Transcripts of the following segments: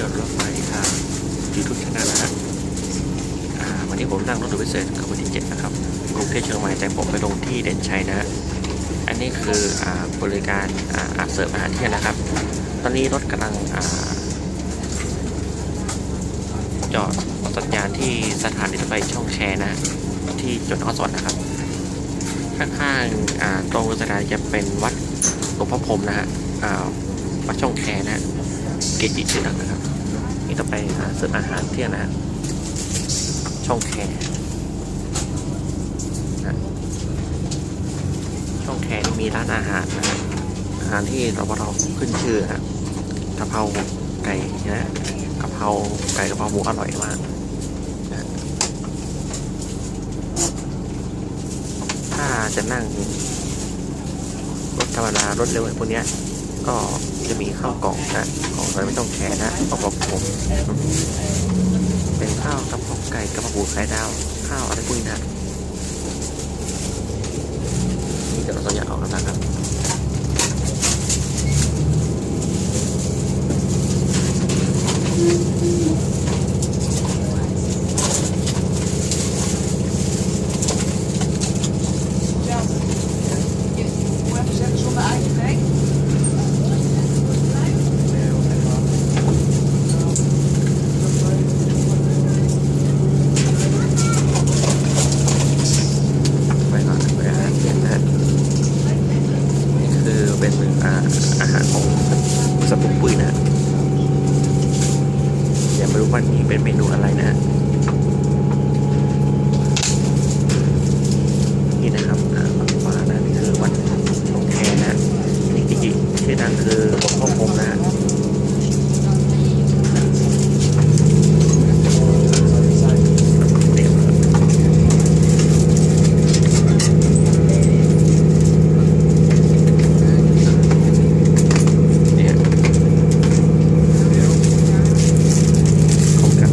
ที่ยวรถไฟทางยูทูบช anel นะฮะอ่าวันนี้ผมนั่งรถด่วนพิเศษขบวนที่7นะครับกรุงเทพเชียงใหม่แต่ผมไปลงที่เด่นชัยนะฮะอันนี้คืออ่าบริการอ่าอาเสิร์ฟอาหารเที่ยงนะครับ ตอนนี้รถกำลังอ่าจอดสัญญาณที่สถานีรถไฟช่องแชร์นะ ที่จดนครสวรนะครับ ข้างๆอ่าตรงสถานีจะเป็นวัดหลวงพ่อพรมนะฮะ อ่าวัดช่องแคนะฮะเกจิชื่อดังนะครับ นี่ต่อไปหาเสิร์ฟอาหารเที่ยงนะ ช่องแคนะช่องแคนี่มีร้านอาหารนะอาหารที่เราเราขึ้นชื่อฮะกะเพราไก่นะกะเพราไก่กะเพราหมูอร่อยมากนะถ้าจะนั่งรถธรรมดารถเร็วอย่างพวกเนี้ย ก็จะมีข้าวกล่องนะของเราไม่ต้องแชร์นะเอาบอกผมเป็นข้าวกระเพาะไก่กระเพราหมูไข่ดาว ข้าวอะไรพวกนี้นะนี่เดี๋ยวเราจะเอาแล้วนะครับ Hoe even zeggen zonder eigen thee? ไปก่อนไปอาหารเย็นนะนี่คือเป็นอาอาหารของสปุกปุยนะยังไม่รู้ว่านี่ เป็นเมนูอะไรนะ นี่นะครับอ่าฝั่งขวานะนี่คือวัดหลวงแคนะนี่จริงๆชื่อดังคือหลวงพ่อคงนะ เนี่ยเข้ากับ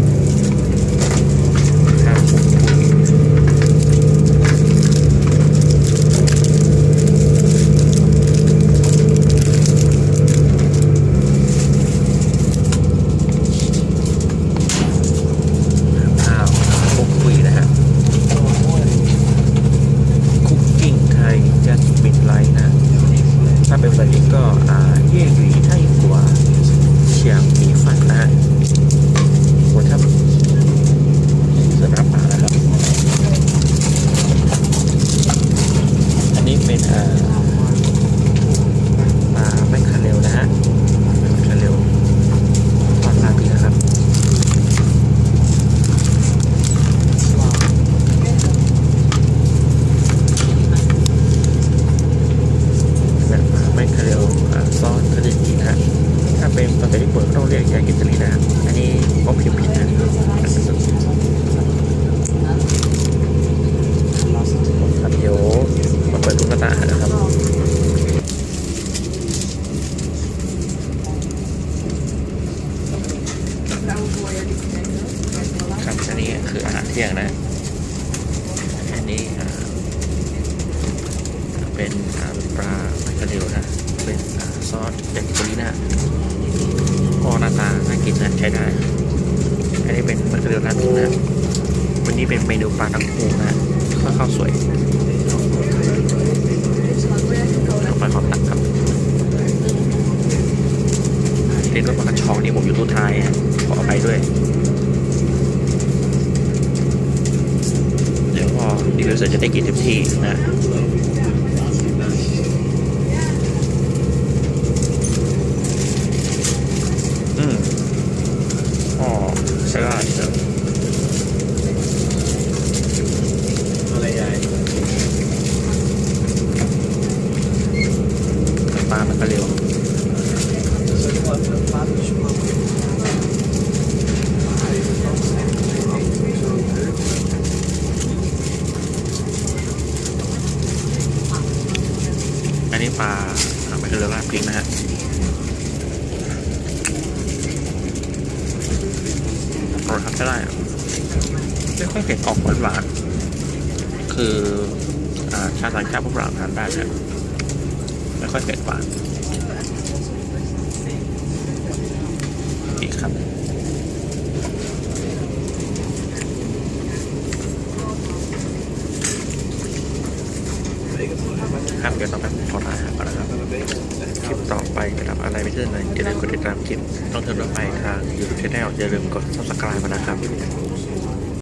ข้าวปุกปุยข้าวปุกปุยนะฮะ คุกกิ้งไทยจัสมินไลท์นะ ถ้าเป็นวันนี้ก็อ่าเย่หวีไทยกัวเชียงหมีฟันนะฮะโหครับเสิร์ฟน้ำเปล่านะครับ อันนี้เป็นอ่าปลาแมคคาเรลนะฮะแมคคาเรลทอดราดพริกนะครับ แบบไม่คาเรลอ่าซอสคาเรจีนะฮะถ้าเป็นภาษาญี่ปุ่นก็ต้องเรียกยากิตาลีนะฮะอันนี้ก็พิมพ์ผิดนะครับเดี๋ยวมาเปิดลูกตานะครับ ครับอันนี้คืออาหารเที่ยงนะอันนี้เป็นปลาไม่กระเดียวนะ เป็นซอสยากิโตรินะก็หน้าตาน่ากินนะใช้ได้ อันนี้เป็นไม่กระเดียวร้านนึงนะ วันนี้เป็นเมนูปลาตังคูนะข้าวข้าวสวยต่อไปขอตักครับเรียนรถปลากระชองนี่ผมอยู่ตู้ท้ายขออภัยด้วย รีวิวเสร็จจะได้กินเต็มที่นะ อืมอ๋อใช่ได้ใช่ อะไรใหญ่ ปลามันก็เร็ว อั นนี้ปลาอ่าไปเรือราดพริกนะฮะอร่อยครับใช้ได้ไม่ค่อยเผ็ดออกหวานๆคืออาชาติต่างชาติพวกเราทานได้นะไม่ค่อยเผ็ดหวานอีกครับ ครับเดี๋ยวต้องไปขออาหารก่อนนะครับ คลิปต่อไปจะทำอะไรไม่ใช่เลยอย่าลืมกดติดตามคลิป ต้องเทิร์นไปทางยูทูบช anel อย่าลืมกด subscribe นะครับ